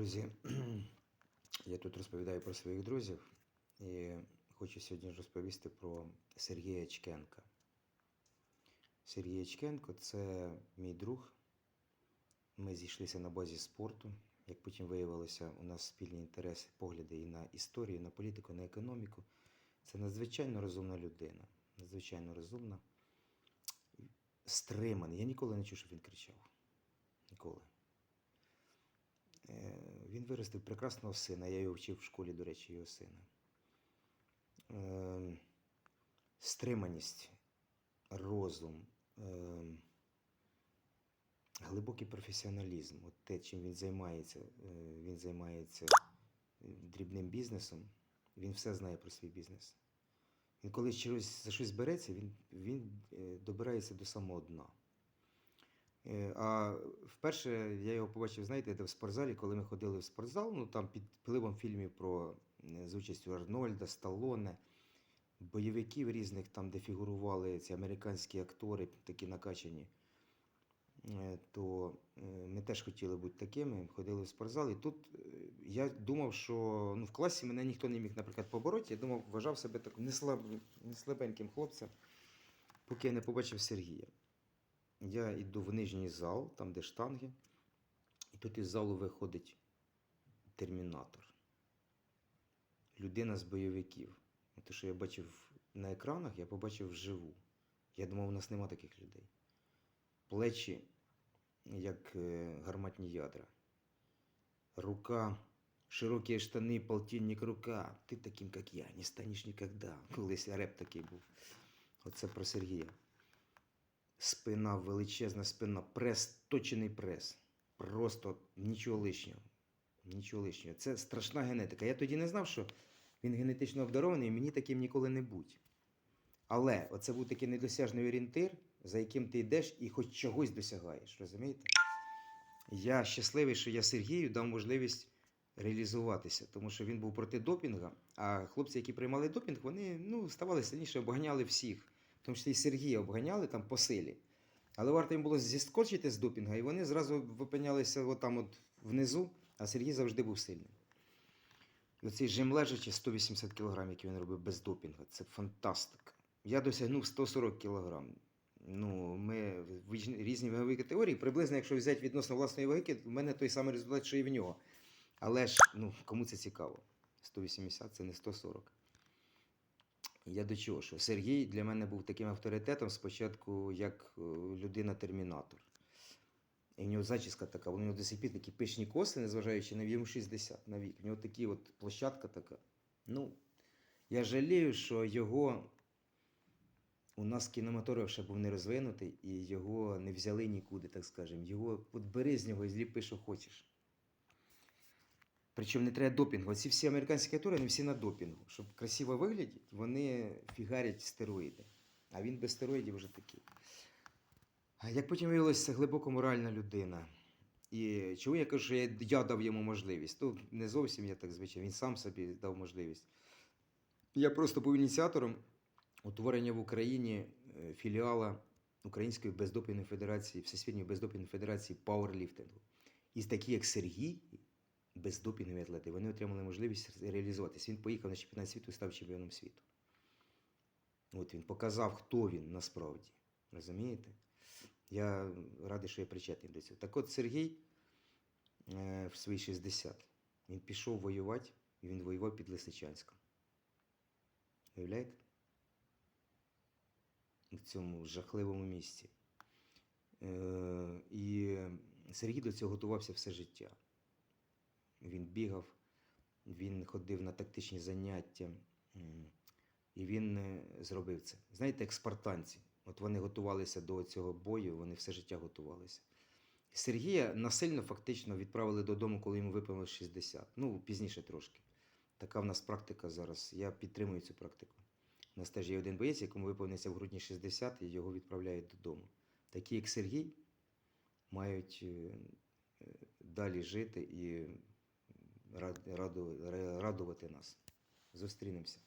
Друзі, я тут розповідаю про своїх друзів і хочу сьогодні розповісти про Сергія Чкенка. Сергій Чкенко це мій друг. Ми зійшлися на базі спорту. Як потім виявилося, у нас спільні інтереси, погляди і на історію, і на політику, і на економіку. Це надзвичайно розумна людина. Надзвичайно розумна. Стриманий. Я ніколи не чув, щоб він кричав. Ніколи. Е, Він виростив прекрасного сина. Я його вчив в школі, до речі, його сина. Е, Стриманість, розум, е, глибокий професіоналізм. От те, чим він займається. Е, Він займається дрібним бізнесом. Він все знає про свій бізнес. Він коли за щось береться, він, він е, добирається до самого дна. Е, А вперше я його побачив, знаєте, де в спортзалі, коли ми ходили в спортзал, ну там під впливом фільмів про е, з участю Арнольда, Сталлоне, бойовиків різних, там, де фігурували ці американські актори, такі накачані. е, То ми теж хотіли бути такими, ходили в спортзал. І тут я думав, що ну, в класі мене ніхто не міг, наприклад, побороти. Я думав, вважав себе таким неслаб... неслабеньким хлопцем, поки я не побачив Сергія. Я йду в нижній зал, там де штанги, і тут із залу виходить термінатор. Людина з бойовиків. Те, що я бачив на екранах, я побачив вживу. Я думав, у нас нема таких людей. Плечі, як е, гарматні ядра. Рука, широкі штани, полтинник рука. Ти таким, як я, не станеш ніколи. Колись реп такий був. Оце про Сергія спина, величезна спина, прес, точений прес. Просто нічого лишнього. Нічого лишнього. Це страшна генетика. Я тоді не знав, що він генетично обдарований, і мені таким ніколи не будь. Але оце був такий недосяжний орієнтир, за яким ти йдеш і хоч чогось досягаєш. Розумієте? Я щасливий, що я Сергію дав можливість реалізуватися, тому що він був проти допінга, а хлопці, які приймали допінг, вони ну, ставали сильніше, обганяли всіх. Тому числі і Сергія обганяли там по силі. Але варто їм було зіскочити з допінга, і вони зразу випинялися отам от внизу, а Сергій завжди був сильним. Оцей жим лежачи 180 кг, який він робив без допінга, це фантастика. Я досягнув 140 кг. Ну, ми в різні вагові категорії. Приблизно, якщо взяти відносно власної ваги, в мене той самий результат, що і в нього. Але ж, ну, кому це цікаво? 180 це не 140. Я до чого? Що Сергій для мене був таким авторитетом спочатку, як е, людина-термінатор. І в нього зачіска така, у нього до сих такі пишні коси, незважаючи на йому 60 на вік. У нього такі от площадка така. Ну, я жалію, що його у нас кінематограф ще був не розвинутий, і його не взяли нікуди, так скажемо. Його от бери з нього і зліпи, що хочеш. Причому не треба допінгу. Ці всі американські актори, вони всі на допінгу. Щоб красиво виглядіти, вони фігарять стероїди. А він без стероїдів вже такий. Як потім виявилося, це глибоко моральна людина. І чому я кажу, що я, я дав йому можливість? То не зовсім я так звичайно, він сам собі дав можливість. Я просто був ініціатором утворення в Україні е, філіала Української бездопінної федерації, Всесвітньої бездопінної федерації пауерліфтингу. І такі, як Сергій, бездопінгові атлети, вони отримали можливість реалізуватися. Він поїхав на чемпіонат світу і став чемпіоном світу. От він показав, хто він насправді. Розумієте? Я радий, що я причетний до цього. Так от Сергій е, в свої 60 він пішов воювати, і він воював під Лисичанськом. Уявляєте? В цьому жахливому місці. Е, і Сергій до цього готувався все життя. Він бігав, він ходив на тактичні заняття, і він е, зробив це. Знаєте, як спартанці. От вони готувалися до цього бою, вони все життя готувалися. Сергія насильно фактично відправили додому, коли йому виповнилось 60. Ну, пізніше трошки. Така в нас практика зараз. Я підтримую цю практику. У нас теж є один боєць, якому виповниться в грудні 60, і його відправляють додому. Такі, як Сергій, мають е, е, далі жити і радувати нас. Зустрінемося.